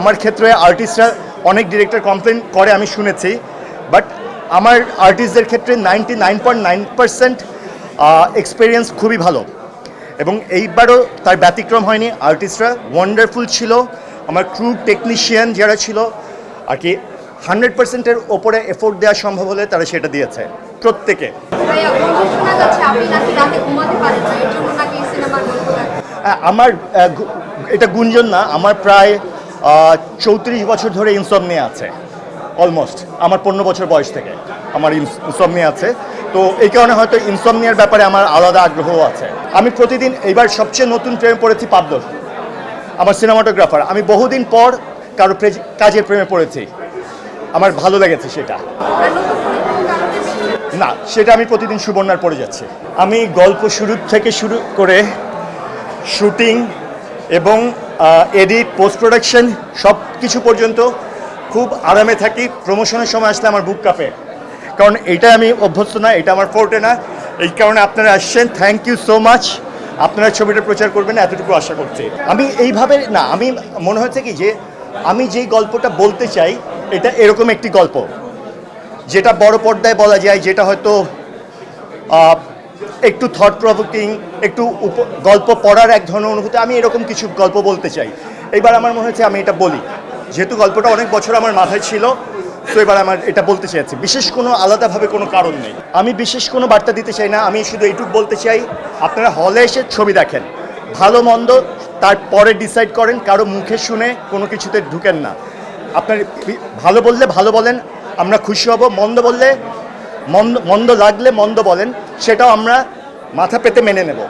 আমার ক্ষেত্রে আর্টিস্টরা অনেক ডিরেক্টর কমপ্লেন করে আমি শুনেছি। বাট আমার আর্টিস্টদের ক্ষেত্রে ninety nine point nine percent experience খুবই ভালো। এবং এইবারও তার ব্যতিক্রম হয়নি। আর্টিস্টরা ওয়ান্ডারফুল ছিল। আমার ক্রু টেকনিশিয়ান যারা ছিল আর কি হান্ড্রেড পার্সেন্টের ওপরে এফোর্ট দেওয়া সম্ভব হলে তারা সেটা দিয়েছে প্রত্যেকে। আমার এটা গুঞ্জন না। আমার প্রায় চৌত্রিশ বছর ধরে ইনসমনিয়া আছে। অলমোস্ট আমার পনেরো বছর বয়স থেকে আমার ইনসমনিয়া আছে। তো এই কারণে হয়তো ইনসমনিয়ার ব্যাপারে আমার আলাদা আগ্রহ আছে। আমি প্রতিদিন এইবার সবচেয়ে নতুন প্রেমে পড়েছি পাবদর আমার সিনেমাটোগ্রাফার আমি বহুদিন পর কারও কাজের প্রেমে পড়েছি। আমার ভালো লেগেছে সেটা। না, সেটা আমি প্রতিদিন সুবর্ণার পড়ে যাচ্ছি। আমি গল্প শুরু থেকে শুরু করে শুটিং এবং এডিট পোস্ট প্রোডাকশন সব কিছু পর্যন্ত খুব আরামে থাকি। প্রমোশনের সময় আসলে আমার বুক কাঁপে কারণ এটা আমি অভ্যস্ত না, এটা আমার ফোর্টে না। এই কারণে আপনারা আসছেন। থ্যাংক ইউ সো মাচ আপনারা ছবিটা প্রচার করবেন, এতটুকু আশা করছি। আমি এইভাবে, না, আমি মনে হচ্ছে কি যে আমি যেই গল্পটা বলতে চাই, এটা এরকম একটি গল্প। যেটা বড় পর্দায় বলা যায়, যেটা হয়তো একটু থট প্রভোকিং একটু গল্প পড়ার এক ধরনের অনুভূতি, আমি এরকম কিছু গল্প বলতে চাই। এবার আমার মনে হচ্ছে আমি এটা বলি। যেহেতু গল্পটা অনেক বছর আমার মাথায় ছিল, তো এবার আমার এটা বলতে চাইছি। বিশেষ কোনো আলাদাভাবে কোনো কারণ নেই। আমি বিশেষ কোনো বার্তা দিতে চাই না, আমি শুধু এইটুকু বলতে চাই, আপনারা হলে এসে ছবি দেখেন। ভালো, মন্দ, তারপরে ডিসাইড করেন, কারও মুখে শুনে কোনো কিছুতে ঢুকেন না। আপনার ভালো বললে ভালো বলেন, আমরা খুশি হব, মন্দ বললে মন্দ মন্দ লাগলে মন্দ বলেন সেটাও আমরা মাথা পেতে মেনে নেব।